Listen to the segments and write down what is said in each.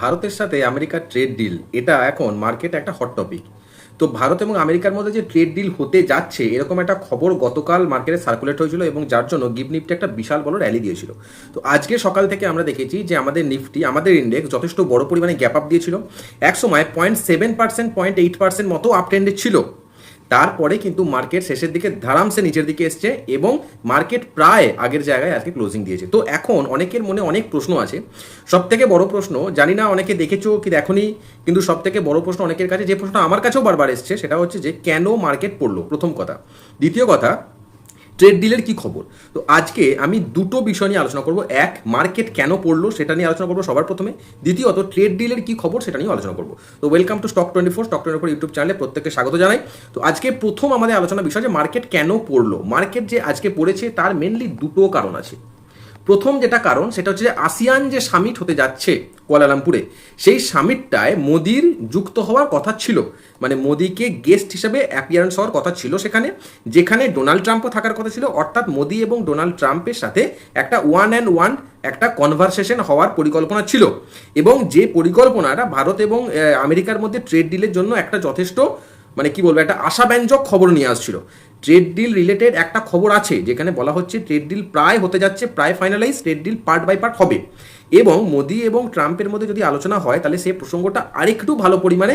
ভারতের সাথে আমেরিকার ট্রেড ডিল এটা এখন মার্কেট একটা হট টপিক তো ভারত এবং আমেরিকার মধ্যে যে ট্রেড ডিল হতে যাচ্ছে, এরকম একটা খবর গতকাল মার্কেটে সার্কুলেট হয়েছিল এবং যার জন্য গিফট নিফটি একটা বিশাল বড় র্যালি দিয়েছিল। তো আজকে সকাল থেকে আমরা দেখেছি যে আমাদের নিফটি আমাদের ইন্ডেক্স যথেষ্ট বড় পরিমাণে গ্যাপ আপ দিয়েছিল। এক সময় point seven percent point eight percent মতো আপ ট্রেন্ডে ছিল। তারপরে কিন্তু মার্কেট শেষের দিকে ধারামসে নিচের দিকে এসছে এবং মার্কেট প্রায় আগের জায়গায় আজকে ক্লোজিং দিয়েছে। তো এখন অনেকের মনে অনেক প্রশ্ন আছে। সব থেকে বড় প্রশ্ন, জানি না অনেকে দেখেছ কি দেখনি, কিন্তু সব থেকে বড় প্রশ্ন অনেকের কাছে, যে প্রশ্ন আমার কাছেও বারবার এসছে, সেটা হচ্ছে যে কেন মার্কেট পড়ল? প্রথম কথা। দ্বিতীয় কথা ট্রেড ডিলের কি খবর? তো আজকে আমি দুটো বিষয় নিয়ে আলোচনা করব। এক, মার্কেট কেন পড়ল সেটা নিয়ে আলোচনা করব সবার প্রথমে। দ্বিতীয়ত, ট্রেড ডিলের কি খবর সেটা নিয়ে আলোচনা করব। তো welcome to stock twenty four stock twenty four YouTube চ্যানেলে প্রত্যেককে স্বাগত জানাই। তো আজকে প্রথম আমাদের আলোচনা বিষয় যে, মার্কেট কেন পড়ল? মার্কেট যে আজকে পড়েছে, তার মেনলি দুটো কারণ আছে। প্রথম যেটা কারণ, সেটা হচ্ছে যে আসিয়ান যে সামিট হতে যাচ্ছে কুয়ালালামপুরে, সেই সামিটটায় মোদির যুক্ত হওয়ার কথা ছিল। মানে মোদিকে গেস্ট হিসেবে অ্যাপিয়ারেন্স হওয়ার কথা ছিল সেখানে, যেখানে ডোনাল্ড ট্রাম্পও থাকার কথা ছিল। অর্থাৎ মোদি এবং ডোনাল্ড ট্রাম্পের সাথে একটা ওয়ান অ্যান্ড ওয়ান একটা কনভারসেশন হওয়ার পরিকল্পনা ছিল। এবং যে পরিকল্পনাটা ভারত এবং আমেরিকার মধ্যে ট্রেড ডিলের জন্য একটা যথেষ্ট মানে কি বলব, একটা আশাব্যঞ্জক খবর নিয়ে আসছিল। ট্রেড ডিল রিলেটেড একটা খবর আছে, যেখানে বলা হচ্ছে ট্রেড ডিল প্রায় হতে যাচ্ছে, প্রায় finalise trade deal part by part হবে। এবং মোদি এবং ট্রাম্পের মধ্যে যদি আলোচনা হয়, তাহলে সে প্রসঙ্গটা আরেকটু ভালো পরিমাণে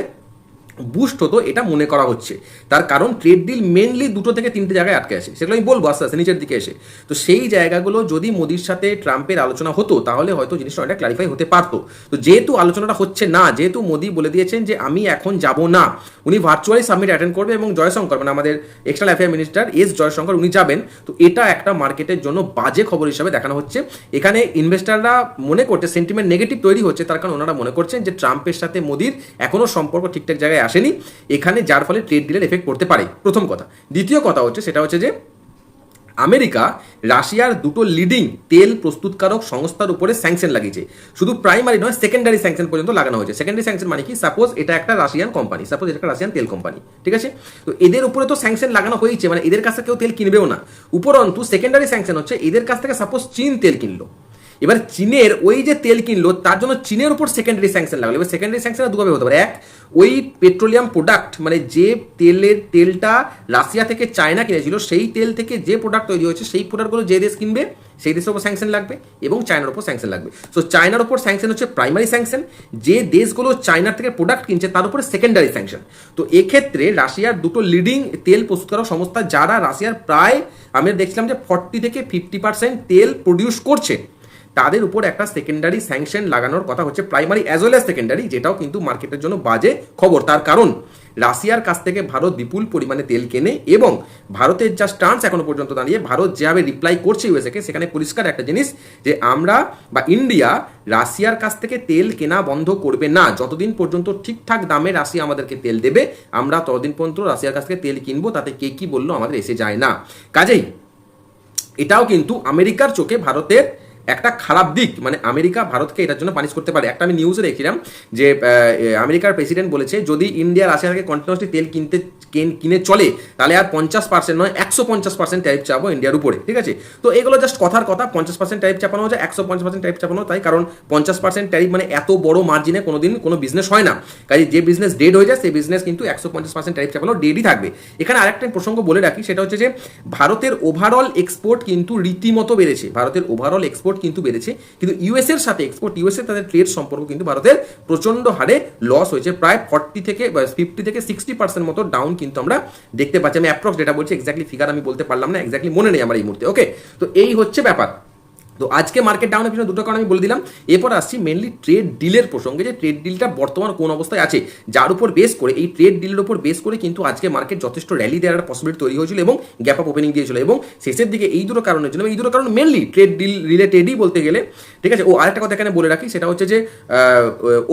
বুস্ট হতো, এটা মনে করা হচ্ছে। তার কারণ ট্রেড ডিল মেনলি দুটো থেকে তিনটে জায়গায় আটকে আছে। সেগুলো আমি বলব, আস্তে আস্তে নিচের দিকে এসে। তো সেই জায়গাগুলো যদি মোদির সাথে ট্রাম্পের আলোচনা হতো, তাহলে হয়তো জিনিসটা অনেকটা ক্লারিফাই হতে পারতো। তো যেহেতু আলোচনাটা হচ্ছে না, যেহেতু মোদি বলে দিয়েছেন যে, আমি এখন যাব না। উনি ভার্চুয়ালি সাবমিট অ্যাটেন্ড করবে এবং জয়শঙ্কর মানে আমাদের external affair minister S Jaishankar, উনি যাবেন। তো এটা একটা মার্কেটের জন্য বাজে খবর হিসাবে দেখানো হচ্ছে। এখানে ইনভেস্টাররা মনে করছে সেন্টিমেন্ট নেগেটিভ তৈরি হচ্ছে, তার কারণ ওনারা মনে করছেন যে, ট্রাম্পের সাথে মোদির এখনও সম্পর্ক ঠিকঠাক জায়গায় আসেনি। এখানে যার ফলে ট্রেড ডিলের এফেক্ট পড়তে পারে। প্রথম কথা। দ্বিতীয় কথা হচ্ছে, সেটা হচ্ছে যে আমেরিকা রাশিয়ার দুটো লিডিং তেল প্রস্তুতকারক সংস্থার উপরে স্যাংশন লাগিয়েছে। শুধু প্রাইমারি নয় সেকেন্ডারি স্যাংশন পর্যন্ত লাগানো হয়েছে। সেকেন্ডারি স্যাংশন মানে কি? সাপোজ এটা একটা রাশিয়ান কোম্পানি সাপোজ এটা একটা রাশিয়ান তেল কোম্পানি ঠিক আছে? তো এদের উপরে তো স্যাংশন লাগানো হয়েছে মানে এদের কাছে কেউ তেল কিনবেও না। উপরন্তু সেকেন্ডারি স্যাংশন হচ্ছে, এদের কাছ থেকে সাপোজ চীন তেল কিনলো। এবার চীনের ওই যে তেল কিনলো, তার জন্য চীনের উপর সেকেন্ডারি স্যাংশন লাগল। এবার সেকেন্ডারি স্যাংশন দুভাবে হতে পারে। এক, ওই পেট্রোলিয়াম প্রোডাক্ট মানে যে তেলের তেলটা রাশিয়া থেকে চায়না কিনেছিল, সেই তেল থেকে যে প্রোডাক্ট তৈরি হয়েছে, সেই প্রোডাক্টগুলো যে দেশ কিনবে, সেই দেশের উপর স্যাংশন লাগবে এবং চায়নার উপর স্যাংশন লাগবে। সো চায়নার উপর স্যাংশন হচ্ছে প্রাইমারি স্যাংশন যে দেশগুলো চায়নার থেকে প্রোডাক্ট কিনছে, তার উপরে সেকেন্ডারি স্যাংশন তো এক্ষেত্রে রাশিয়ার দুটো লিডিং তেল প্রস্তুতকারক সংস্থা, যারা রাশিয়ার প্রায়, আমি দেখছিলাম যে ফর্টি থেকে ফিফটি পার্সেন্ট তেল প্রডিউস করছে তাদের উপর একটা সেকেন্ডারি স্যাংশন লাগানোর কথা হচ্ছে primary as well as secondary যেটাও কিন্তু মার্কেটের জন্য বাজে খবর। তার কারণ, রাশিয়ার কাছ থেকে ভারত বিপুল পরিমাণে তেল কেনে এবং ভারতের যা স্টান্স এখনও পর্যন্ত দাঁড়িয়ে, ভারত যেভাবে রিপ্লাই করছে ইউএসএকে সেখানে পরিষ্কার একটা জিনিস যে আমরা বা ইন্ডিয়া রাশিয়ার কাছ থেকে তেল কেনা বন্ধ করবে না। যতদিন পর্যন্ত ঠিকঠাক দামে রাশিয়া আমাদেরকে তেল দেবে, আমরা ততদিন পর্যন্ত রাশিয়ার কাছ থেকে তেল কিনবো, তাতে কে কি বলল আমাদের এসে যায় না। কাজেই, এটাও কিন্তু আমেরিকার চোখে ভারতের একটা খারাপ দিক মানে আমেরিকা ভারতকে এটার জন্য পানিশ করতে পারে। একটা আমি নিউজে দেখছিলাম যে আমেরিকার প্রেসিডেন্ট বলেছে, যদি ইন্ডিয়া রাশিয়া থেকে কন্টিনিউসলি তেল কিনতে, কেন- কিনে চলে, তাহলে আর পঞ্চাশ পার্সেন্ট নয়, একশো পঞ্চাশ পার্সেন্ট ট্যারিফ চাপো ইন্ডিয়ার উপরে, ঠিক আছে? তো এগুলো জাস্ট কথার কথা, পঞ্চাশ পার্সেন্ট ট্যারিফ চাপানো হচ্ছে একশো পঞ্চাশ পার্সেন্ট ট্যারিফ চাপানো তাই, কারণ পঞ্চাশ পার্সেন্ট ট্যারিফ মানে এত বড় মার্জিনে কোনোদিন কোনো বিজনেস হয় না। কাজে যে বিজনেস ডেড হয়ে যায়, সেই বিজনেস কিন্তু একশো পঞ্চাশ পার্সেন্ট ট্যারিফ চাপানো ডেডই থাকবে। এখানে আরেকটা প্রসঙ্গ বলে রাখি, সেটা হচ্ছে যে, ভারতের ওভারঅল এক্সপোর্ট কিন্তু রীতিমতো বেড়েছে। ভারতের ওভারঅল এক্সপোর্ট কিন্তু বেড়েছে। কিন্তু ইউএস এর সাথে এক্সপোর্ট ইউএস এর তাদের ট্রেড সম্পর্ক কিন্তু ভারতের প্রচণ্ড হারে লস হয়েছে। প্রায় ফর্টি থেকে ফিফটি থেকে সিক্সটি পার্সেন্ট মতো ডাউন কিন্তু আমরা দেখতে পাচ্ছি। আমি অ্যাপ্রক্স ডেটা বলছি এক্স্যাক্টলি ফিগার আমি বলতে পারলাম না এক্স্যাক্টলি মনে নেই আমার এই মুহূর্তে ওকে তো এই হচ্ছে ব্যাপার। তো আজকে মার্কেট ডাউনের পিছনে দুটো কারণ আমি বলে দিলাম। এরপর আসছি মেনলি ট্রেড ডিলের প্রসঙ্গে যে ট্রেড ডিলটা বর্তমান কোন অবস্থায় আছে। যার উপর বেস করে এই ট্রেড ডিলের উপর বেস করে কিন্তু আজকে মার্কেট যথেষ্ট র্যালি দেওয়ার একটা পসিবিলিটি তৈরি হয়েছিল এবং গ্যাপ আপ ওপেনিং দিয়েছিল এবং শেষের দিকে এই দুটো কারণের জন্য এই দুটো কারণ মেনলি ট্রেড ডিল রিলেটেডই বলতে গেলে, ঠিক আছে? ও আরেকটা কথা এখানে বলে রাখি, সেটা হচ্ছে যে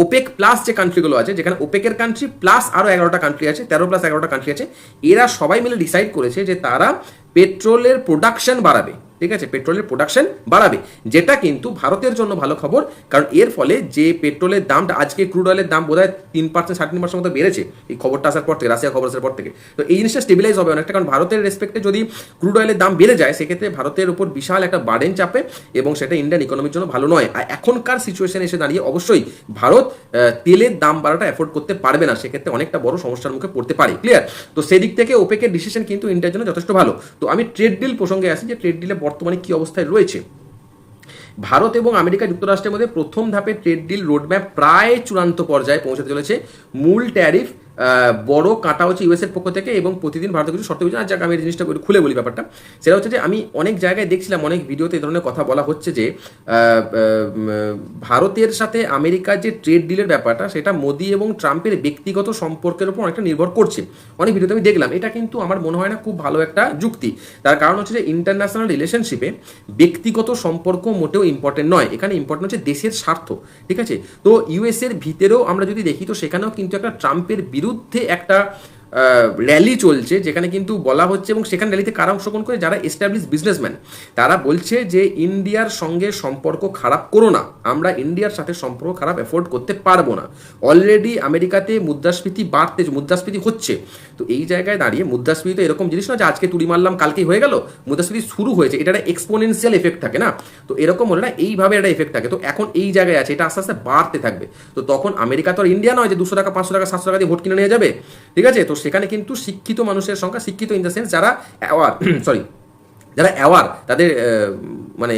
ওপেক প্লাস যে কান্ট্রিগুলো আছে, যেখানে ওপেকের কান্ট্রি প্লাস আরও এগারোটা কান্ট্রি আছে, তেরো প্লাস এগারোটা কান্ট্রি আছে, এরা সবাই মিলে ডিসাইড করেছে যে তারা পেট্রোলের প্রোডাকশন বাড়াবে। ঠিক আছে? পেট্রোলের প্রোডাকশন বাড়াবে। যেটা কিন্তু ভারতের জন্য ভালো খবর, কারণ এর ফলে যে পেট্রোলের দামটা আজকে ক্রুড অয়েলের দাম বোধ হয় তিন পার্সেন্ট সাড়ে তিন পার্সেন্ট মতো বেড়েছে, এই খবরটা আসার পর থেকে, রাশিয়া খবর আসার পর থেকে। তো এই জিনিসটা স্টেবিলাইজ হবে অনেকটা, কারণ ভারতের রেসপেক্টে যদি ক্রুড অয়েলের দাম বেড়ে যায়, সেক্ষেত্রে ভারতের উপর বিশাল একটা বার্ডেন চাপে এবং সেটা ইন্ডিয়ান ইকোনমির জন্য ভালো নয়। আর এখনকার সিচুয়েশন এসে দাঁড়িয়ে অবশ্যই ভারত তেলের দাম বাড়াটা অ্যাফোর্ড করতে পারবে না, সেক্ষেত্রে অনেকটা বড় সমস্যার মুখে পড়তে পারে। ক্লিয়ার তো সেদিক থেকে ওপেকের ডিসিশন কিন্তু ইন্ডিয়ার জন্য যথেষ্ট ভালো। তো আমি ট্রেড ডিল প্রসঙ্গে আসি, যে ট্রেড ডিলে বর্তমানে কি অবস্থায় রয়েছে? ভারত এবং আমেরিকা যুক্তরাষ্ট্রের মধ্যে প্রথম ধাপে ট্রেড ডিল রোডম্যাপ প্রায় চূড়ান্ত পর্যায়ে পৌঁছাতে চলেছে। মূল ট্যারিফ বড় কাটা হচ্ছে ইউএস এর পক্ষ থেকে এবং প্রতিদিন ভারতের কিছু শর্ত যাক আমি এই জিনিসটা খুলে বলি ব্যাপারটা। সেটা হচ্ছে যে আমি অনেক জায়গায় দেখছিলাম, অনেক ভিডিওতে এই ধরনের কথা বলা হচ্ছে যে ভারতের সাথে আমেরিকার যে ট্রেড ডিলের ব্যাপারটা, সেটা মোদি এবং ট্রাম্পের ব্যক্তিগত সম্পর্কের উপর অনেকটা নির্ভর করছে। অনেক ভিডিওতে আমি দেখলাম। এটা কিন্তু আমার মনে হয় না খুব ভালো একটা যুক্তি। তার কারণ হচ্ছে যে ইন্টারন্যাশনাল রিলেশনশিপে ব্যক্তিগত সম্পর্ক মোটেও ইম্পর্টেন্ট নয়। এখানে ইম্পর্টেন্ট হচ্ছে দেশের স্বার্থ, ঠিক আছে? তো ইউএস এর ভিতরেও আমরা যদি দেখি, তো সেখানেও কিন্তু একটা ট্রাম্পের বিরুদ্ধে একটা র্যালি চলছে, যেখানে কিন্তু বলা হচ্ছে এবং সেখানে র্যালিতে কারা অংশগ্রহণ করে? যারা এস্টাবলিশ বিজনেসম্যান তারা বলছে যে ইন্ডিয়ার সঙ্গে সম্পর্ক খারাপ করো না। আমরা ইন্ডিয়ার সাথে সম্পর্ক খারাপ অ্যাফোর্ড করতে পারব না। অলরেডি আমেরিকাতে মুদ্রাস্ফীতি বাড়তে, মুদ্রাস্ফীতি হচ্ছে। তো এই জায়গায় দাঁড়িয়ে মুদ্রাস্ফীতি তো এরকম জিনিস না যে আজকে তুড়ি মারলাম, কালকেই হয়ে গেল, মুদ্রাস্ফীতি শুরু হয়েছে। এটা একটা এক্সপোনেন্সিয়াল এফেক্ট থাকে না? তো এরকম হলে না এইভাবে একটা এফেক্ট থাকে। তো এখন এই জায়গায় আছে, এটা আস্তে আস্তে বাড়তে থাকবে। তো তখন আমেরিকা তো আর ইন্ডিয়া নয় যে দুশো টাকা, পাঁচশো টাকা, সাতশো টাকা দিয়ে ভোট কিনে নিয়ে যাবে। ঠিক আছে? তো সেখানে কিন্তু শিক্ষিত মানুষের সংখ্যা শিক্ষিত ইন দ্য সেন্স যারা সরি যারা অ্যাওয়ার তাদের মানে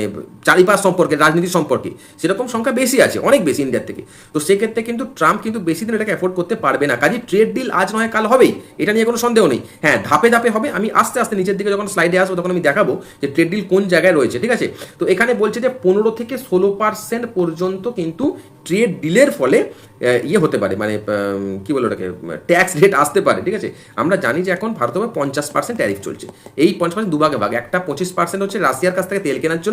চারিপাশ সম্পর্কে, রাজনীতি সম্পর্কে, সেরকম সংখ্যা বেশি আছে, অনেক বেশি ইন্ডিয়ার থেকে। তো সেক্ষেত্রে কিন্তু ট্রাম্প কিন্তু বেশি দিন এটাকে অ্যাফোর্ড করতে পারবে না। কাজে ট্রেড ডিল আজ নয়, কাল হবেই, এটা নিয়ে কোনো সন্দেহ নেই। হ্যাঁ ধাপে ধাপে হবে, আমি আস্তে আস্তে নিচের দিকে যখন স্লাইডে আসব তখন আমি দেখাবো যে ট্রেড ডিল কোন জায়গায় রয়েছে, ঠিক আছে? তো এখানে বলছে যে পনেরো থেকে ষোলো পার্সেন্ট পর্যন্ত কিন্তু ট্রেড ডিলের ফলে ইয়ে হতে পারে মানে কি বলে ওটাকে ট্যাক্স রেট আসতে পারে, ঠিক আছে? আমরা জানি যে এখন ভারতে পঞ্চাশ পার্সেন্ট ট্যারিফ চলছে। এই পঞ্চাশ পার্সেন্ট দুভাগে ভাগ, একটা পঁচিশ পার্সেন্ট হচ্ছে রাশিয়ার কাছ থেকে তেল কেনার জন্য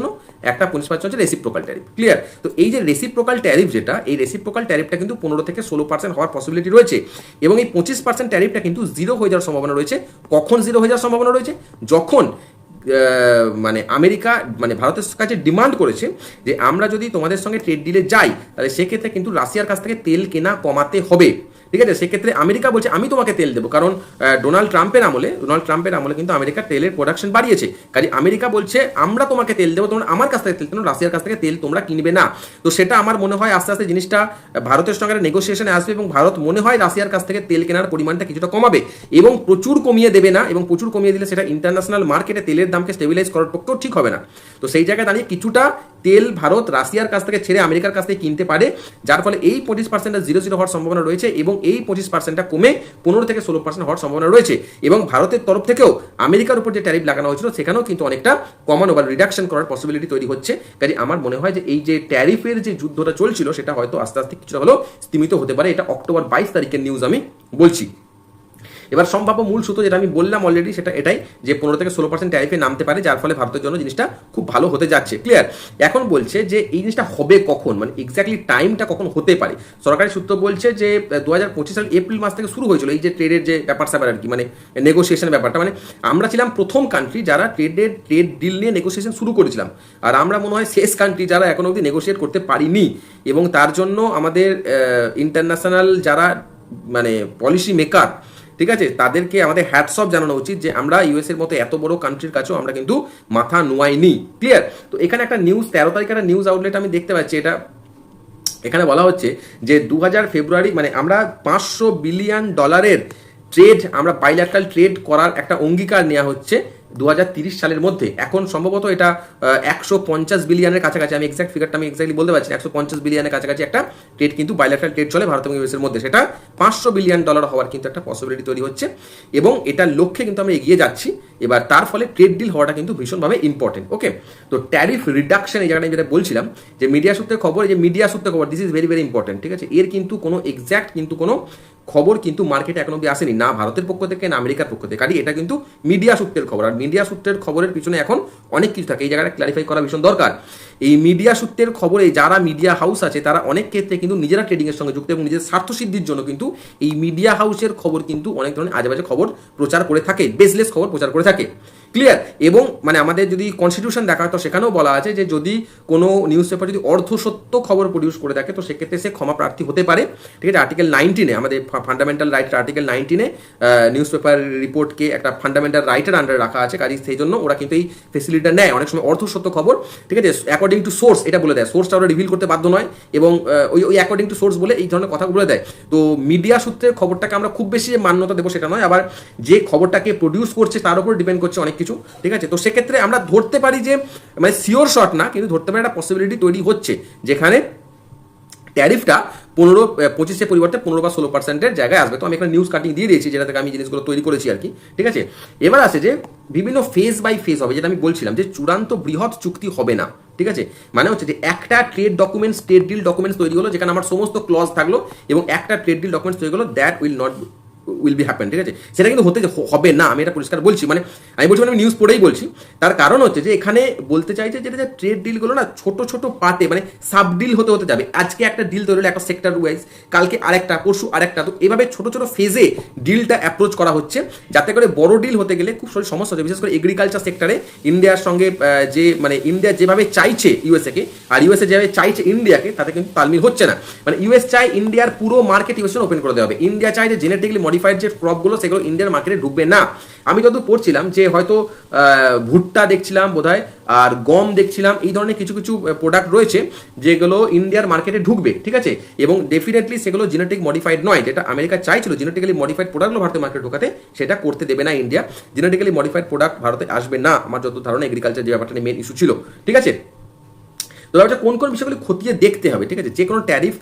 একটা পঁচিশ পার্সেন্ট হচ্ছে রেসিপ্রোকাল ট্যারিফ ক্লিয়ার তো এই যে রেসিপ্রোকাল ট্যারিফ যেটা, এই রেসিপ্রোকাল ট্যারিফটা কিন্তু পনেরো থেকে ষোলো পার্সেন্ট হওয়ার পসিবিলিটি রয়েছে এবং এই পঁচিশ পার্সেন্ট ট্যারিফটা কিন্তু জিরো হয়ে যাওয়ার সম্ভাবনা রয়েছে। কখন জিরো হয়ে যাওয়ার সম্ভাবনা রয়েছে? যখন মানে আমেরিকা মানে ভারতের কাছে ডিমান্ড করেছে যে আমরা যদি তোমাদের সঙ্গে ট্রেড ডিলে যাই, তাহলে সেক্ষেত্রে কিন্তু রাশিয়ার কাছ থেকে তেল কেনা কমাতে হবে। ঠিক আছে? সেক্ষেত্রে আমেরিকা বলছে, আমি তোমাকে তেল দেবো। কারণ ডোনাল্ড ট্রাম্পের আমলে, ডোনাল্ড ট্রাম্পের আমলে কিন্তু আমেরিকা তেলের প্রোডাকশন বাড়িয়েছে। কাজে আমেরিকা বলছে, আমরা তোমাকে তেল দেবো, তোমরা আমার কাছ থেকে তেল কেন রাশিয়ার কাছ থেকে তেল তোমরা কিনবে না। তো সেটা আমার মনে হয় আস্তে আস্তে জিনিসটা ভারতের সঙ্গে নেগোসিয়েশনে আসবে এবং ভারত মনে হয় রাশিয়ার কাছ থেকে তেল কেনার পরিমাণটা কিছুটা কমাবে এবং প্রচুর কমিয়ে দেবে না এবং প্রচুর কমিয়ে দিলে সেটা ইন্টারন্যাশনাল মার্কেটে তেলের দামকে স্টেবিলাইজ করার পক্ষেও ঠিক হবে না। তো সেই জায়গায় দাঁড়িয়ে কিছুটা তেল ভারত রাশিয়ার কাছ থেকে ছেড়ে আমেরিকার কাছ থেকে কিনতে পারে, যার ফলে এই পঁচিশ পার্সেন্টটা জিরো জিরো হওয়ার সম্ভাবনা রয়েছে এবং এই পঁচিশ পার্সেন্টটা কমে পনেরো থেকে ষোলো পার্সেন্ট হওয়ার সম্ভাবনা রয়েছে। এবং ভারতের তরফ থেকেও আমেরিকার উপর যে ট্যারিফ লাগানো হয়েছিল, সেখানেও কিন্তু অনেকটা কমানো বা রিডাকশন করার পসিবিলিটি তৈরি হচ্ছে। কাজে আমার মনে হয় যে এই যে ট্যারিফের যে যুদ্ধটা চলছিল, সেটা হয়তো আস্তে আস্তে কিছুটা হলেও স্তীমিত হতে পারে। এটা অক্টোবর বাইশ তারিখের নিউজ আমি বলছি। এবার সম্ভাব্য মূল সূত্র যেটা আমি বললাম অলরেডি সেটা এটাই যে পনেরো থেকে ষোলো পার্সেন্ট ট্যারিফে নামতে পারে, যার ফলে ভারতের জন্য জিনিসটা খুব ভালো হতে যাচ্ছে। ক্লিয়ার এখন বলছে যে এই জিনিসটা হবে কখন? মানে এক্স্যাক্টলি টাইমটা কখন হতে পারে? সরকারি সূত্র বলছে যে দু হাজার পঁচিশ সাল এপ্রিল মাস থেকে শুরু হয়েছিল এই যে ট্রেডের যে ব্যাপার স্যাপার আর কি মানে নেগোসিয়েশন ব্যাপারটা। মানে আমরা ছিলাম প্রথম কান্ট্রি যারা ট্রেডের ট্রেড ডিল নিয়ে নেগোসিয়েশন শুরু করেছিলাম। আর আমরা মনে হয় শেষ কান্ট্রি যারা এখন অবধি নেগোসিয়েট করতে পারিনি। এবং তার জন্য আমাদের ইন্টারন্যাশনাল যারা মানে পলিসি মেকার ঠিক আছে? তাদেরকে আমাদের হ্যাটসঅপ জানানো উচিত যে আমরা ইউএস এর মতো এত বড় কান্ট্রির কাছেও আমরা কিন্তু মাথা নোয়াইনি। ক্লিয়ার তো এখানে একটা নিউজ তেরো তারিখ একটা নিউজ আউটলেট আমি দেখতে পাচ্ছি। এটা এখানে বলা হচ্ছে যে দু হাজার ফেব্রুয়ারি মানে আমরা পাঁচশো বিলিয়ন ডলারের ট্রেড আমরা বাইলাটাল ট্রেড করার একটা অঙ্গীকার নেওয়া হচ্ছে। দু সালের মধ্যে। এখন সম্ভবত এটা একশো পঞ্চাশ বিলিয়নের কাছাকাছি, আমি এক্সাক্ট ফিগারটা আমি এক্স্যাক্টলি বলতে পারছি একশো পঞ্চাশ বিলিয়নের কাছাকাছি একটা ট্রেড কিন্তু বাইল্যাটারাল ট্রেড চলে ভারত এবং ইউএসের মধ্যে। সেটা পাঁচশো বিলিয়ন ডলার হওয়ার কিন্তু একটা পসিবিলিটি তৈরি হচ্ছে এবং এটার লক্ষ্যে কিন্তু আমরা এগিয়ে যাচ্ছি। এবার তার ফলে ট্রেড ডিল হওয়াটা কিন্তু ভীষণভাবে ইম্পর্টেন্ট ওকে তো ট্যারিফ রিডাকশন এই জায়গাটা আমি যেটা বলছিলাম, যে মিডিয়া সূত্রে খবর যে মিডিয়া সূত্রে খবর this is very very important ঠিক আছে? এর কিন্তু কোনো এক্স্যাক্ট কিন্তু কোনো খবর কিন্তু মার্কেটে এখন অব্দি আসেনি, না ভারতের পক্ষ থেকে, না আমেরিকার পক্ষ থেকে। কারি এটা কিন্তু মিডিয়া সূত্রের খবর। আর মিডিয়া সূত্রের খবরের পিছনে এখন অনেক কিছু থাকে, এই জায়গাটা ক্লারিফাই করা ভীষণ দরকার। এই মিডিয়া সূত্রের খবরে যারা মিডিয়া হাউস আছে, তারা অনেক ক্ষেত্রে কিন্তু নিজেরা ট্রেডিংয়ের সঙ্গে যুক্ত এবং নিজের স্বার্থ সিদ্ধির জন্য কিন্তু এই মিডিয়া হাউসের খবর কিন্তু অনেক ধরনের আজেবাজে খবর প্রচার করে থাকে বেসলেস খবর প্রচার করে থাকে। ক্লিয়ার এবং মানে আমাদের যদি কনস্টিটিউশন দেখা হয় তো সেখানেও বলা আছে যে যদি কোনো নিউজ পেপার যদি অর্ধসত্য খবর প্রডিউস করে থাকে, তো সেক্ষেত্রে সে ক্ষমা প্রার্থী হতে পারে। ঠিক আছে আর্টিকেল নাইনটিনে আমাদের ফান্ডামেন্টাল রাইটের আর্টিকেল নাইনটিনে নিউজ পেপার রিপোর্টকে একটা ফান্ডামেন্টাল রাইটের আন্ডারে রাখা আছে, কাজে, সেই জন্য ওরা কিন্তু এই ফেসিলিটিটা নেয়। অনেক সময় অর্ধসত্য খবর, ঠিক আছে অ্যাকর্ডিং টু সোর্স এটা বলে দেয়। সোর্সটা ওরা রিভিল করতে বাধ্য নয় এবং ওই ওই অ্যাকর্ডিং টু সোর্স বলে এই ধরনের কথা বলে দেয়। তো মিডিয়া সূত্রে খবরটাকে আমরা খুব বেশি মান্যতা দেবো সেটা নয়, আবার যে খবরটাকে প্রডিউস করছে তার উপর ডিপেন্ড করছে অনেক কিছু ঠিক আছে? তো সেক্ষেত্রে আমরা ধরতে পারি যে মানে সিওর শট না, কিন্তু ধরতে পারি একটা পসিবিলিটি তৈরি হচ্ছে, যেখানে ট্যারিফটা পনেরো পঁচিশে পরিবর্তে পনেরো বা ষোলো পার্সেন্টের জায়গায় আসবে। তো আমি এখানে নিউজ কাটিং দিয়ে দিয়েছি যেটা থেকে আমি জিনিসগুলো তৈরি করেছি আর কি, ঠিক আছে? এবার আসে যে, বিভিন্ন ফেজ বাই ফেজ হবে, যেটা আমি বলছিলাম যে, চূড়ান্ত বৃহৎ চুক্তি হবে না, ঠিক আছে? মানে হচ্ছে যে, একটা trade documents trade deal documents তৈরি হলো, যেখানে আমার সমস্ত ক্লজ থাকল, এবং একটা ট্রেড ডিল ডকুমেন্টস তৈরি হলো that will not will be happen ঠিক আছে? সেটা কিন্তু হতে হবে না, আমি এটা পরিষ্কার বলছি। মানে আমি বলছি মানে আমি নিউজ পড়েই বলছি। তার কারণ হচ্ছে যে এখানে বলতে চাইছে যেটা যে ট্রেড ডিলগুলো না ছোট ছোট পার্টে মানে সাব ডিল হতে হতে যাবে। আজকে একটা ডিল তৈরি একটা সেক্টর ওয়াইজ কালকে আরেকটা, পরশু আরেকটা। তো এভাবে ছোট ছোট ফেজে ডিলটা অ্যাপ্রোচ করা হচ্ছে, যাতে করে বড় ডিল হতে গেলে খুব সমস্যা হচ্ছে। বিশেষ করে এগ্রিকালচার সেক্টরে ইন্ডিয়ার সঙ্গে যে মানে ইন্ডিয়া যেভাবে চাইছে ইউএসএ কে, আর ইউএসএ যেভাবে চাইছে ইন্ডিয়াকে তাতে কিন্তু তালমিল হচ্ছে না। মানে ইউএস চাই ইন্ডিয়ার পুরো মার্কেট ইউএসএ ওপেন করে দেওয়া হবে। ইন্ডিয়া চাই যে জেনেটিক্যালি মডিফাইড যে ক্রপগুলো সেগুলো ইন্ডিয়ার মার্কেটে ঢুকবে না। আমি যত পড়ছিলাম যে হয়তো ভুট্টা দেখছিলাম বোধহয়, আর গম দেখছিলাম, এই ধরনের কিছু কিছু প্রোডাক্ট রয়েছে যেগুলো ইন্ডিয়ার মার্কেটে ঢুকবে, ঠিক আছে? এবং ডেফিনেটলি সেগুলো জেনেটিক মডিফাইড নয়। যেটা আমেরিকা চাইছিল জেনেটিক্যালি মডিফাইড প্রোডাক্টগুলো ভারতের মার্কেটে ঢোকাতে, সেটা করতে দেবে না ইন্ডিয়া জেনেটিক্যালি মডিফাইড প্রোডাক্ট ভারতে আসবে না। আমার যত ধারণা এগ্রিকালচার যে ব্যাপারটা মেন ইস্যু ছিল, ঠিক আছে? তো ব্যাপারটা কোন কোন বিষয়গুলি খতিয়ে দেখতে হবে, ঠিক আছে? যে কোনো ট্যারিফ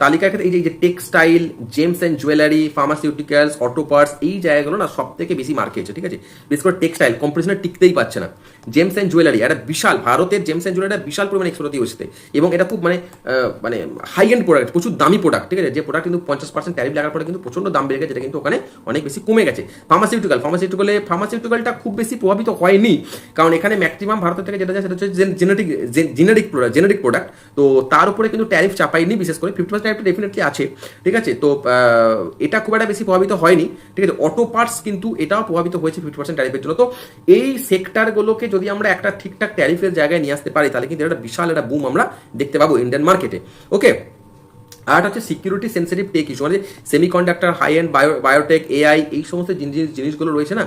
তালিকার ক্ষেত্রে এই যে- textile gems and jewellery pharmaceuticals auto parts এই জায়গাগুলো না সব থেকে বেশি মার খেয়েছে, ঠিক আছে? বিশেষ করে টেক্সটাইল কম্পিটিশনে টিকতেই পারছে না। জেমস অ্যান্ড জুয়েলারি একটা বিশাল, ভারতের জেমস অ্যান্ড জুয়েলারি বিশাল পরিমাণে এক্সপোর্ট হচ্ছে এবং এটা খুব মানে মানে হাই এন্ড প্রোডাক্ট প্রচুর দামি প্রোডাক্ট ঠিক আছে? যে প্রোডাক্ট কিন্তু পঞ্চাশ পার্সেন্ট ট্যারিফ লাগার পরে কিন্তু প্রচণ্ড দাম বেড়ে গেছে, যেটা কিন্তু ওখানে অনেক বেশি কমে গেছে। ফার্মাসিউটিক্যাল ফার্মাসিউটিক্যালে ফার্মাসিউটিক্যালটা খুব বেশি প্রভাবিত হয়নি। কারণ এখানে ম্যাক্সিমাম ভারতের থেকে যেটা যায়, সেটা হচ্ছে জেনেটিক জেনেরিক জেনেরিক প্রোডাক্ট তো তার উপরে কিন্তু ট্যারিফ চাপাইনি, বিশেষ করে ফিফটি পার্সেন্ট ডেফিনেটলি আছে, ঠিক আছে? তো এটা খুব একটা বেশি প্রভাবিত হয়নি, ঠিক আছে? অটো পার্টস কিন্তু এটাও প্রভাবিত হয়েছে ফিফটি পার্সেন্ট ট্যারিফের জন্য। তো এই সেক্টরগুলোকে যদি আমরা একটা ঠিকঠাক ট্যারিফের জায়গায় নিয়ে আসতে পারি, তাহলে কিন্তু একটা বিশাল একটা বুম আমরা দেখতে পাবো ইন্ডিয়ান মার্কেটে ওকে আর হচ্ছে সিকিউরিটি সেন্সিটিভ টেক ইস্যু মানে semi semiconductor high end bio biotech AI এই সমস্ত জিনিস জিনিসগুলো রয়েছে না?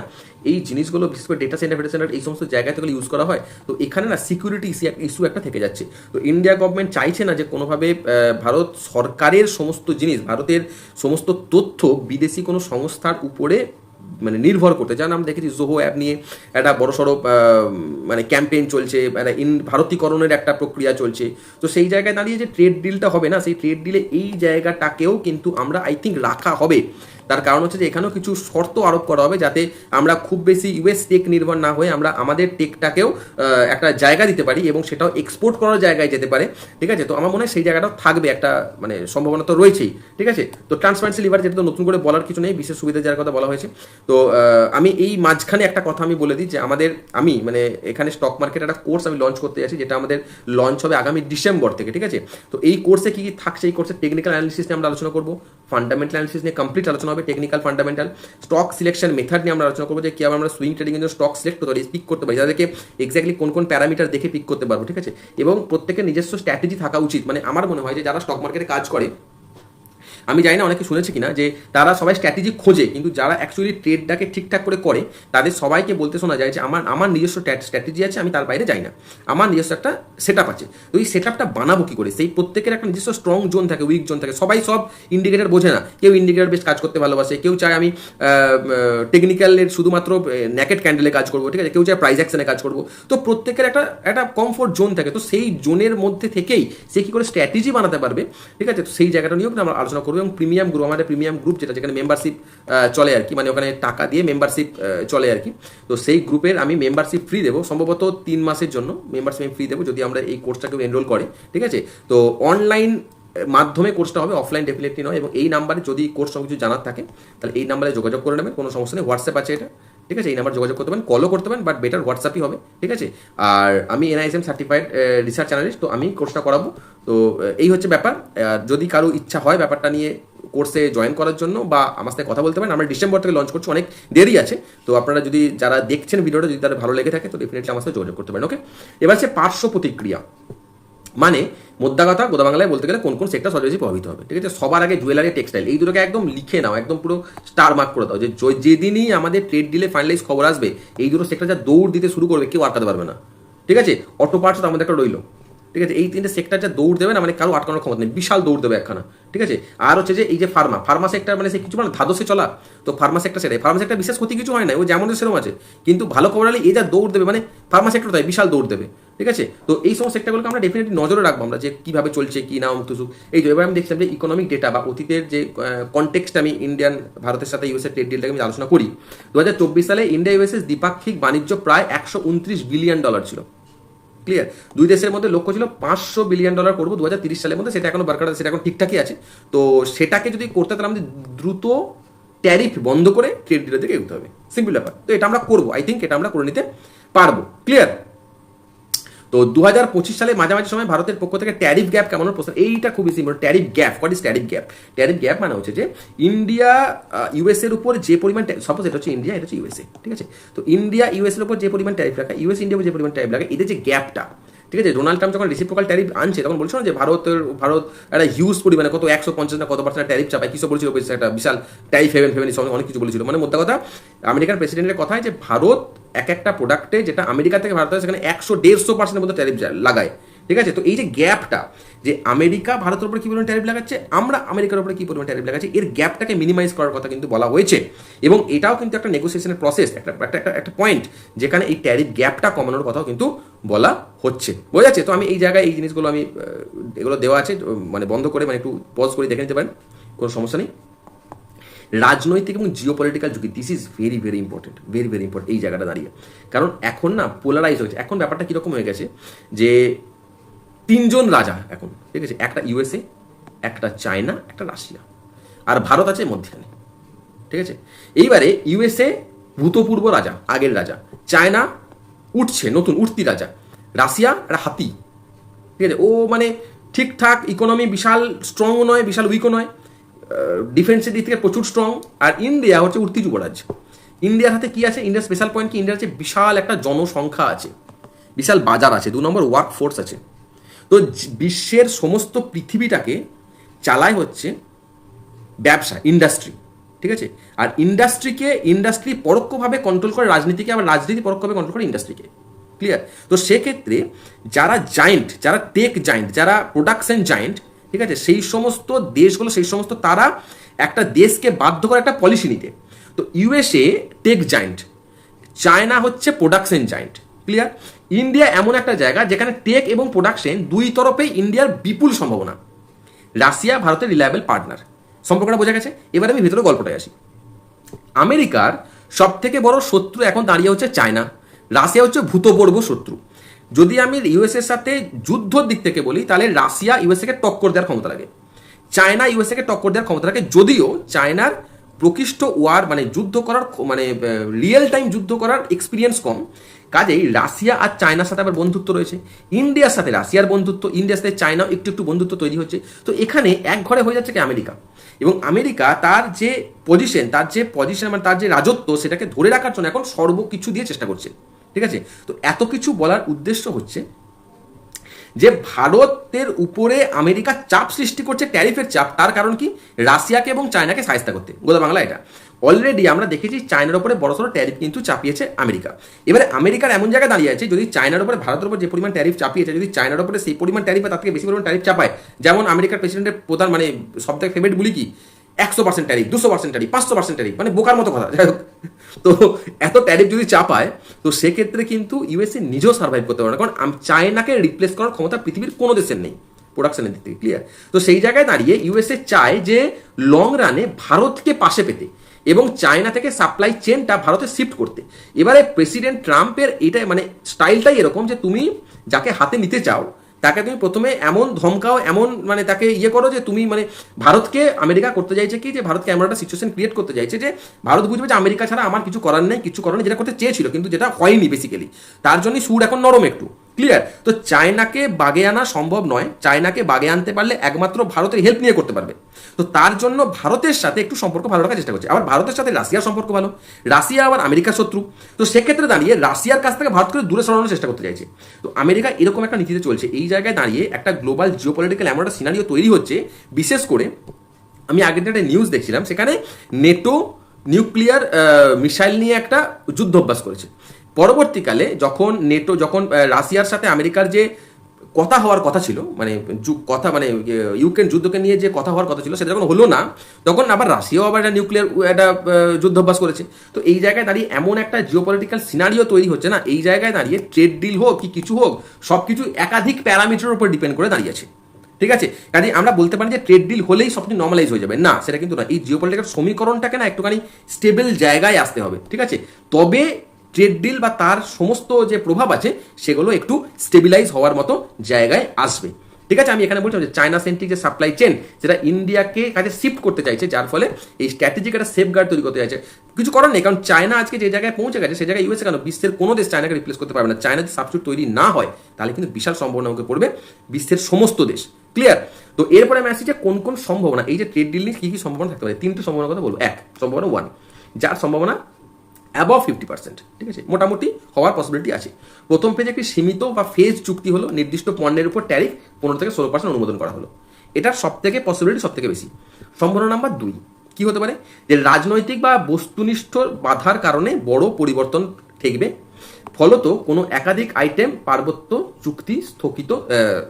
এই জিনিসগুলো বিশেষ করে ডেটা সেন্টার ডেটা সেন্টার এই সমস্ত জায়গায় থেকে ইউজ করা হয়। তো এখানে না সিকিউরিটি ইস্যু একটা থেকে যাচ্ছে। তো ইন্ডিয়া গভর্নমেন্ট চাইছে না যে কোনোভাবে ভারত সরকারের সমস্ত জিনিস, ভারতের সমস্ত তথ্য বিদেশি কোনো সংস্থার উপরে মানে নির্ভর করতে। যেমন আমরা দেখেছি জোহো অ্যাপ নিয়ে একটা বড় সড়ো মানে ক্যাম্পেইন চলছে, একটা ইন, ভারতীকরণের একটা প্রক্রিয়া চলছে। তো সেই জায়গায় দাঁড়িয়ে যে ট্রেড ডিলটা হবে না, সেই ট্রেড ডিলে এই জায়গাটাকেও কিন্তু আমরা আই থিঙ্ক রাখা হবে। তার কারণ হচ্ছে যে এখানেও কিছু শর্ত আরোপ করা হবে যাতে আমরা খুব বেশি ইউএস টেক নির্ভর না হয়ে আমরা আমাদের টেকটাকেও একটা জায়গা দিতে পারি এবং সেটাও এক্সপোর্ট করার জায়গায় যেতে পারে। ঠিক আছে? তো আমার মনে হয় সেই জায়গাটাও থাকবে, একটা মানে সম্ভাবনা তো রয়েছেই। ঠিক আছে? তো ট্রান্সপারেন্সি লিভার যেটা তো নতুন করে বলার কিছু নেই, বিশেষ সুবিধা যার কথা বলা হয়েছে। তো আমি এই মাঝখানে একটা কথা আমি বলে দিই যে আমাদের, আমি মানে এখানে স্টক মার্কেট একটা কোর্স আমি লঞ্চ করতে যাচ্ছি, যেটা আমাদের লঞ্চ হবে আগামী ডিসেম্বর থেকে। ঠিক আছে? তো এই কোর্সে কি কি থাকছে এই কোর্সে টেকনিক্যাল অ্যানালিসিস নিয়ে আমরা আলোচনা করব। ফান্ডামেন্টাল অ্যানালিসিস নিয়ে কমপ্লিট আলোচনা হবে technical fundamental stock selection method নিয়ে আমরা আলোচনা করব যে কীভাবে আমরা সুইং ট্রেডিং এর জন্য স্টক সিলেক্ট করতে পারি পিক করতে পারি, যাদেরকে এক্স্যাক্টলি কোন কোন প্যারামিটার দেখে পিক করতে পারব, ঠিক আছে? এবং প্রত্যেকের নিজস্ব স্ট্র্যাটেজি থাকা উচিত। মানে আমার মনে হয় যে যারা স্টক মার্কেটে কাজ করে আমি জানি না অনেকে শুনেছে কিনা যে তারা সবাই স্ট্র্যাটেজি খোঁজে, কিন্তু যারা অ্যাকচুয়ালি ট্রেডটাকে ঠিকঠাক করে করে, তাদের সবাইকে বলতে শোনা যায় যে আমার আমার নিজস্ব স্ট্র্যাটেজি আছে, আমি তার বাইরে যাই না। আমার নিজস্ব একটা সেট আছে। তো এই সেট বানাবো কি করে? সেই প্রত্যেকের একটা নিজস্ব স্ট্রং জোন থাকে উইক জোন থাকে। সবাই সব ইন্ডিকেটার বোঝে না। কেউ ইন্ডিকেটার বেশ কাজ করতে ভালোবাসে, কেউ চায় আমি টেকনিক্যালের শুধুমাত্র ন্যাকেট ক্যান্ডেলে কাজ করব, ঠিক আছে? কেউ চায় প্রাইজ অ্যাকশনে কাজ করব। তো প্রত্যেকের একটা একটা কমফোর্ট জোন থাকে। তো সেই জোনের মধ্যে থেকেই সে কি করে স্ট্র্যাটেজি বানাতে পারবে, ঠিক আছে? তো সেই জায়গাটা নিয়েও আমরা আলোচনা করব এবং প্রিমিয়াম গ্রুপ আমাদের প্রিমিয়াম গ্রুপ যেটা, যেখানে মেম্বারশিপ চলে আর কি মানে ওখানে টাকা দিয়ে মেম্বারশিপ চলে আর কি। তো সেই গ্রুপের আমি মেম্বারশিপ ফ্রি দেবো, সম্ভবত তিন মাসের জন্য মেম্বারশিপ আমি ফ্রি দেবো, যদি আমরা এই কোর্সটাকে এনরোল করে, ঠিক আছে? তো অনলাইন মাধ্যমে কোর্সটা হবে অফলাইন ডেফিনেটলি নয়, এবং এই নাম্বারে যদি কোর্স সব কিছু জানার থাকে, তাহলে এই নাম্বারে যোগাযোগ করে নেবেন, কোনো সমস্যা নেই হোয়াটসঅ্যাপ আছে এটা। ঠিক আছে? এই নাম্বার যোগাযোগ করতে পারেন কলও করতে পারেন বাট বেটার হোয়াটসঅ্যাপই হবে, ঠিক আছে? আর আমি এনআইএসএম সার্টিফাইড রিসার্চ অ্যানালিস্ট তো আমি কোর্সটা করাবো। তো এই হচ্ছে ব্যাপার। যদি কারও ইচ্ছা হয় ব্যাপারটা নিয়ে কোর্সে জয়েন করার জন্য বা আমার সাথে কথা বলতে পারেন, আমরা ডিসেম্বর থেকে লঞ্চ করছি, অনেক দেরি আছে। তো আপনারা যদি, যারা দেখছেন ভিডিওটা, যদি তাদের ভালো লেগে থাকে, তো ডেফিনেটলি আমার সাথে যোগাযোগ করতে পারেন ওকে এবার হচ্ছে পার্শ্ব প্রতিক্রিয়া। মানে মোদ্দা কথা গোদা বাংলায় বলতে গেলে কোন কোন সেক্টর সবচেয়ে বেশি প্রভাবিত হবে। ঠিক আছে? সবার আগে জুয়েলারি টেক্সটাইল এই দুটোকে একদম লিখে নাও, একদম পুরো স্টার মার্ক করে দাও যে যেদিনই আমাদের ট্রেড ডিলে ফাইনালাইজ খবর আসবে, এই দুটো সেক্টর যা দৌড় দিতে শুরু করবে, কেউ আটকাতে পারবে না। ঠিক আছে? অটো পার্টস আমাদের একটা রইল। ঠিক আছে? এই তিনটে সেক্টর যা দৌড় দেবে না মানে কারও আটকানোর ক্ষমতা নেই। বিশাল দৌড় দেবে একখানা, ঠিক আছে? আর হচ্ছে যে এই যে ফার্মা ফার্মা সেক্টর মানে সে কিছু মানে ধাদসে চলা। তো ফার্মা সেক্টর সেটাই। ফার্মা সেক্টর বিশেষ ক্ষতি কিছু হয় না, ও যেমন সেরকম আছে। কিন্তু ভালো খবর হলে এই যা দৌড় দেবে মানে ফার্মা সেক্টর তাই বিশাল দৌড় দেবে, ঠিক আছে? তো এই সমস্ত সেক্টরগুলোকে আমরা ডেফিনেটলি নজরে রাখব আমরা, যে কীভাবে চলছে, কি না মুক্ত এই তো এবার আমি দেখছিলাম যে ইকোনমিক ডেটা বা অতীতের যে কনটেক্সট আমি ইন্ডিয়ান ভারতের সাথে ইউএসএ ট্রেড ডিলটাকে আমি আলোচনা করি। দু হাজার চব্বিশ সালে ইন্ডিয়া ইউএসএস দ্বিপাক্ষিক বাণিজ্য প্রায় একশো উনত্রিশ বিলিয়ন ডলার ছিল। ক্লিয়ার দুই দেশের মধ্যে লক্ষ্য ছিল পাঁচশো বিলিয়ন ডলার করব দু সালের মধ্যে, সেটা এখনও বারকার, সেটা এখন ঠিকঠাকই আছে। তো সেটাকে যদি করতে তাহলে আমাদের দ্রুত ট্যারিফ বন্ধ করে ট্রেড ডিলের দিকে এগোতে হবে। সিম্পল ব্যাপার। তো এটা আমরা করব। আই থিঙ্ক এটা আমরা করে নিতে পারব। ক্লিয়ার তো দু হাজার পঁচিশ সালে মাঝামাঝি সময় ভারতের পক্ষ থেকে ট্যারিফ গ্যাপ কেমন প্রশ্ন? এইটা খুবই simple tariff gap what is tariff gap tariff gap মানে হচ্ছে যে ইন্ডিয়া ইউএস এর উপর যে পরিমাণ সাপোজ এটা হচ্ছে ইন্ডিয়া, এটা হচ্ছে ইউএসএ ঠিক আছে? তো ইন্ডিয়া ইউএস এর উপর যে পরিমাণ ট্যারিফ রাখা ইউএস ইন্ডিয়া যে পরিমাণ ট্যারিফ লাগে এদের যে গ্যাপটা ঠিক আছে ডোনাল্ড ট্রাম্প যখন রিসিপ্রোকাল ট্যারিফ আনছে, তখন বলছিল যে ভারতের, ভারত একটা হিউজ পরিমাণে কত, একশো পঞ্চাশ না কত পার্সেন্ট ট্যারিফ চাপায়? কিছু বলছিল? একটা বিশাল ট্যারিফ হেভেন ফেভেন সঙ্গে অনেক কিছু বলেছিল। মানে মোদ্দা কথা, আমেরিকার প্রেসিডেন্টের কথায় যে ভারত এক একটা প্রোডাক্টে যেটা আমেরিকা থেকে ভারত সেখানে একশো, দেড়শো পার্সেন্টের মধ্যে ট্যারিফ লাগায়। ঠিক আছে? তো এই যে গ্যাপটা, যে আমেরিকা ভারতের উপরে কি পরিমাণ ট্যারিফ লাগাচ্ছে, আমরা আমেরিকার উপরে কি পরিমাণ ট্যারিফ লাগাচ্ছি, এর গ্যাপটাকে মিনিমাইজ করার কথা কিন্তু বলা হয়েছে। এবং এটাও কিন্তু একটা নেগোসিয়েশনের প্রসেস একটা একটা একটা পয়েন্ট যেখানে এই ট্যারিফ গ্যাপটা কমানোর কথাও কিন্তু বলা হচ্ছে। বোঝা যাচ্ছে? তো আমি এই জায়গায় এই জিনিসগুলো আমি এগুলো দেওয়া আছে মানে বন্ধ করে মানে একটু পজ করে দেখে নিতে পারেন, কোনো সমস্যা নেই। রাজনৈতিক এবং জিও পলিটিক্যাল ঝুঁকি this is very very important very very important এই জায়গাটা দাঁড়িয়ে। কারণ এখন না পোলারাইজ হয়েছে। এখন ব্যাপারটা কীরকম হয়ে গেছে, যে তিনজন রাজা এখন, ঠিক আছে? একটা ইউএসএ একটা চায়না, একটা রাশিয়া। আর ভারত আছে মধ্যখানে, ঠিক আছে? এইবারে ইউএসএ ভূতপূর্ব রাজা, আগের রাজা। চায়না উঠছে, নতুন, উঠতি রাজা। রাশিয়া একটা হাতি, ঠিক আছে? ও মানে ঠিকঠাক ইকোনমি বিশাল স্ট্রংও নয়, বিশাল উইকও নয়। ডিফেন্সের দিক থেকে প্রচুর স্ট্রং আর ইন্ডিয়া হচ্ছে উঠতি যুবরাজ ইন্ডিয়ার হাতে কি আছে? ইন্ডিয়ার স্পেশাল পয়েন্ট কি? ইন্ডিয়ার হচ্ছে বিশাল একটা জনসংখ্যা আছে। বিশাল বাজার আছে। দু নম্বর ওয়ার্ক ফোর্স আছে। তো বিশ্বের সমস্ত পৃথিবীটাকে চালায় হচ্ছে ব্যবসা ইন্ডাস্ট্রি ঠিক আছে? আর ইন্ডাস্ট্রিকে ইন্ডাস্ট্রি পরোক্ষভাবে কন্ট্রোল করে রাজনীতিকে, আবার রাজনীতি পরোক্ষভাবে কন্ট্রোল করে ইন্ডাস্ট্রিকে ক্লিয়ার তো সেক্ষেত্রে যারা জায়েন্ট যারা টেক জায়েন্ট যারা প্রোডাকশন জায়েন্ট ঠিক আছে? সেই সমস্ত দেশগুলো, সেই সমস্ত তারা একটা দেশকে বাধ্য করে একটা পলিসি নিতে। তো ইউএসএ টেক জায়েন্ট চায়না হচ্ছে প্রোডাকশন জায়েন্ট ক্লিয়ার ইন্ডিয়া এমন একটা জায়গা যেখানে টেক এবং প্রোডাকশন দুই তরফে ইন্ডিয়ার বিপুল সম্ভাবনা। রাশিয়া ভারতের রিলায়েবল পার্টনার সম্পর্কটা বোঝা গেছে? এবার আমি ভেতরে গল্পটায় আসি। আমেরিকার সব থেকে বড় শত্রু এখন দাঁড়িয়ে হচ্ছে চায়না। রাশিয়া হচ্ছে ভূতপূর্ব শত্রু। যদি আমি ইউএসএর সাথে যুদ্ধর দিক থেকে বলি, তাহলে রাশিয়া ইউএসএকে টক্কর দেওয়ার ক্ষমতা লাগে। চায়না ইউএসএকে টক্কর দেওয়ার ক্ষমতা রাখে যদিও চায়নার প্রকৃষ্ট ওয়ার মানে যুদ্ধ করার মানে রিয়েল টাইম যুদ্ধ করার এক্সপিরিয়েন্স কম। কাজেই রাশিয়া আর চায়নার সাথে আবার বন্ধুত্ব রয়েছে। ইন্ডিয়ার সাথে, রাশিয়ার বন্ধুত্ব, ইন্ডিয়ার সাথে চায়নাও একটু একটু বন্ধুত্ব তৈরি হচ্ছে। তো এখানে এক ঘরে হয়ে যাচ্ছে কি আমেরিকা? এবং আমেরিকা তার যে পজিশন তার যে পজিশন মানে তার যে রাজত্ব, সেটাকে ধরে রাখার জন্য এখন সর্বকিছু দিয়ে চেষ্টা করছে। ঠিক আছে? তো এত কিছু বলার উদ্দেশ্য হচ্ছে যে ভারতের উপরে আমেরিকা চাপ সৃষ্টি করছে, ট্যারিফের চাপ, তার কারণ কি? রাশিয়াকে এবং চায়নাকে সাহায্য করতে। গোদা বাংলা এটা। অলরেডি আমরা দেখেছি চায়নার উপরে বড়সড় ট্যারিফ কিন্তু চাপিয়েছে আমেরিকা। এবারে আমেরিকার এমন জায়গায় দাঁড়িয়ে আছে, যদি চায়নার উপরে, ভারতের উপর যে পরিমাণ ট্যারিফ চাপিয়েছে, যদি চায়নার উপরে সেই পরিমাণ ট্যারিফ তার থেকে বেশি পরিমাণ ট্যারিফ চাপায়, যেমন আমেরিকার প্রেসিডেন্টের প্রধান মানে সব থেকে ফেভারিট বলি কি? একশো পার্সেন্ট ট্যারিফ, দুশো পার্সেন্ট ট্যারিফ, পাঁচশো পার্সেন্ট ট্যারিফ মানে বোকার মতো কথা, যাই হোক। তো এত ট্যারিফ যদি চাপায় তো সেক্ষেত্রে কিন্তু ইউএসএ নিজেও সার্ভাইভ করতে পারে না। কারণ চায়নাকে রিপ্লেস করার ক্ষমতা পৃথিবীর কোনো দেশের নেই প্রোডাকশনের দিক থেকে ক্লিয়ার তো সেই জায়গায় দাঁড়িয়ে ইউএসএ চায় যে লং রানে ভারতকে পাশে পেতে এবং চায়না থেকে সাপ্লাই চেনটা ভারতে শিফট করতে। এবারে প্রেসিডেন্ট ট্রাম্পের এটাই মানে স্টাইলটাই এরকম যে তুমি যাকে হাতে নিতে চাও তাকে তুমি প্রথমে এমন ধমকাও, এমন মানে তাকে ইয়ে করো যে তুমি মানে ভারতকে আমেরিকা করতে চাইছে কি? যে ভারতকে এমন একটা সিচুয়েশন ক্রিয়েট করতে চাইছে যে ভারত বুঝবে যে আমেরিকা ছাড়া আমার কিছু করার নেই, কিছু করার নেই, যেটা করতে চেয়েছিল, কিন্তু যেটা হয়নি বেসিক্যালি তার জন্য সুর এখন নরম একটু। ক্লিয়ার তো চায়নাকে বাগে আনা সম্ভব নয়। চায়নাকে বাগে আনতে পারলে একমাত্র ভারতের হেল্প নিয়ে করতে পারবে। তো তার জন্য ভারতের সাথে একটু সম্পর্ক ভালো রাখার চেষ্টা করছে। আবার ভারতের সাথে রাশিয়ার সম্পর্ক ভালো। রাশিয়া আবার আমেরিকার শত্রু। তো সেক্ষেত্রে দাঁড়িয়ে রাশিয়ার কাছ থেকে ভারতকে দূরে সরানোর চেষ্টা করতে চাইছে। তো আমেরিকা এরকম একটা নীতিতে চলছে। এই জায়গায় দাঁড়িয়ে একটা গ্লোবাল জিওপলিটিক্যাল এমন একটা সিনারিও তৈরি হচ্ছে। বিশেষ করে আমি আগের দিন একটা নিউজ দেখছিলাম। সেখানে নেটো নিউক্লিয়ার মিসাইল নিয়ে একটা যুদ্ধ অভ্যাস করেছে। পরবর্তীকালে যখন নেটো, যখন রাশিয়ার সাথে আমেরিকার যে কথা হওয়ার কথা ছিল মানে কথা মানে ইউক্রেন যুদ্ধকে নিয়ে যে কথা হওয়ার কথা ছিল, সেটা যখন হলো না, তখন আবার রাশিয়াও আবার একটা নিউক্লিয়ার একটা যুদ্ধাভ্যাস করেছে। তো এই জায়গায় দাঁড়িয়ে এমন একটা জিওপলিটিক্যাল সিনারিও তৈরি হচ্ছে না, এই জায়গায় দাঁড়িয়ে ট্রেড ডিল হোক কি কিছু হোক সব কিছু একাধিক প্যারামিটারের উপর ডিপেন্ড করে দাঁড়িয়েছে ঠিক আছে? কাজে আমরা বলতে পারি যে ট্রেড ডিল হলেই সবকিছু নর্মালাইজ হয়ে যাবে। না, সেটা কিন্তু না এই জিওপলিটিক্যাল সমীকরণটাকে না একটুখানি স্টেবল জায়গায় আসতে হবে। ঠিক আছে? তবে ট্রেড ডিল বা তার সমস্ত যে প্রভাব আছে, সেগুলো একটু স্টেবিলাইজ হওয়ার মতো জায়গায় আসবে। ঠিক আছে, আমি এখানে বলছিলাম যে চায়না সেন্ট্রিক যে সাপ্লাই চেন যেটা ইন্ডিয়াকে কাছে শিফট করতে চাইছে, যার ফলে এই স্ট্র্যাটেজিক একটা সেফ গার্ড তৈরি করতে চাইছে। কিছু করার নেই, কারণ চায়না আজকে যে জায়গায় পৌঁছে গেছে সেই জায়গায় ইউএসএ কেন? বিশ্বের কোনো দেশ চায়নাকে রিপ্লেস করতে পারবে না। চায়না যদি সাবস্টিউট তৈরি না হয়, তাহলে কিন্তু বিশাল সম্ভাবনা আমাকে পড়বে বিশ্বের সমস্ত দেশ। ক্লিয়ার তো এরপরে আমি আসছি যে কোন কোন সম্ভাবনা, এই যে ট্রেড ডিল নিয়ে কি কি সম্ভাবনা থাকতে পারে? তিনটে সম্ভাবনার কথা বলব। এক, সম্ভাবনা ওয়ান যার সম্ভাবনা অ্যাবভ ফিফটি পার্সেন্ট ঠিক আছে? মোটামুটি হওয়ার পসিবিলিটি আছে। প্রথম পেজে একটি সীমিত বা ফেজ চুক্তি হলো? নির্দিষ্ট পণ্যের উপর ট্যারিফ পনেরো থেকে ষোলো পার্সেন্ট অনুমোদন করা হলো। এটার সব থেকে পসিবিলিটি সব থেকে বেশি। সম্ভাবনা নাম্বার দুই, কি হতে পারে? যে রাজনৈতিক বা বস্তুনিষ্ঠ বাধার কারণে বড় পরিবর্তন ঠেকবে। ফলত কোনো একাধিক আইটেম পার্বত্য চুক্তি স্থগিত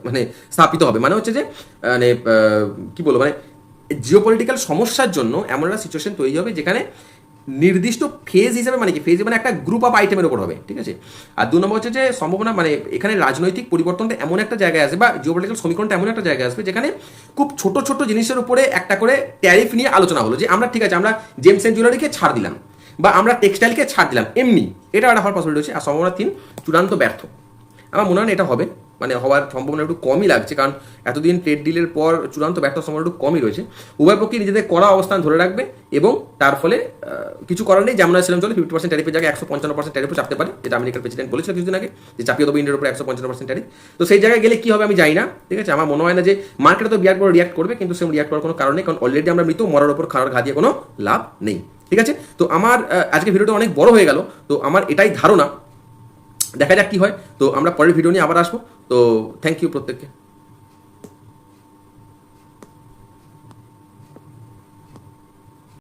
মানে স্থাপিত হবে। মানে হচ্ছে যে মানে কি বলব? মানে জিওপলিটিক্যাল সমস্যার জন্য এমন একটা সিচুয়েশন তৈরি হবে যেখানে নির্দিষ্ট ফেজ হিসেবে মানে কি? ফেজ মানে একটা গ্রুপ অফ আইটেমের উপর হবে, ঠিক আছে? আর দু নম্বর হচ্ছে যে সম্ভাবনা মানে এখানে রাজনৈতিক পরিবর্তনটা এমন একটা জায়গায় আসবে বা জিওপলিটিক্যাল সমীকরণটা এমন একটা জায়গায় আসবে যেখানে খুব ছোট ছোট জিনিসের উপরে একটা করে ট্যারিফ নিয়ে আলোচনা হলো যে আমরা, ঠিক আছে, আমরা জেমস অ্যান্ড জুয়েলারিকে ছাড় দিলাম বা আমরা টেক্সটাইলকে ছাড় দিলাম, এমনি। এটা একটা হওয়ার পসিবিলিটি হচ্ছে আর সম্ভাবনা তিন, চূড়ান্ত ব্যর্থ। আমার মনে হয় এটা হবে। মানে হওয়ার সম্ভাবনা একটু কমই লাগছে, কারণ এতদিন ট্রেড ডিলের পর চূড়ান্ত ব্যর্থ সম্ভাবনা একটু কমই রয়েছে। উভয় পক্ষই নিজেদের কড়া অবস্থান ধরে রাখবে এবং তার ফলে কিছু করার নেই। যেমন ছিলাম চলে ফিফটি পার্সেন্ট ট্যারিফের জায়গায় একশো পঞ্চান্ন পার্সেন্ট ট্যারিফও চাপতে পারে, যেটা আমেরিকার প্রেসিডেন্ট বলেছিল কিছুদিন আগে, যে চাপিয়ে দেবো ইন্ডিয়ার উপর একশো পঞ্চান্ন পার্সেন্ট ট্যারিফ তো সেই জায়গায় গেলে কি হবে আমি জানি না, ঠিক আছে? আমার মনে হয় না যে মার্কেটে তো বিরাট বড় রিয়াক্ট করবে, কিন্তু সে রিয়াক্ট করার কোনো কারণ নেই, কারণ অলরেডি আমরা মৃত, মরার উপর খাওয়ার ঘা দিয়ে কোনো লাভ নেই, ঠিক আছে? তো আমার আজকে ভিডিওটা অনেক বড় হয়ে গেল, তো আমার এটাই ধারণা। দেখা যাক কি হয়। তো আমরা পরের ভিডিও নিয়ে আবার আসব। তো থ্যাংক ইউ প্রত্যেককে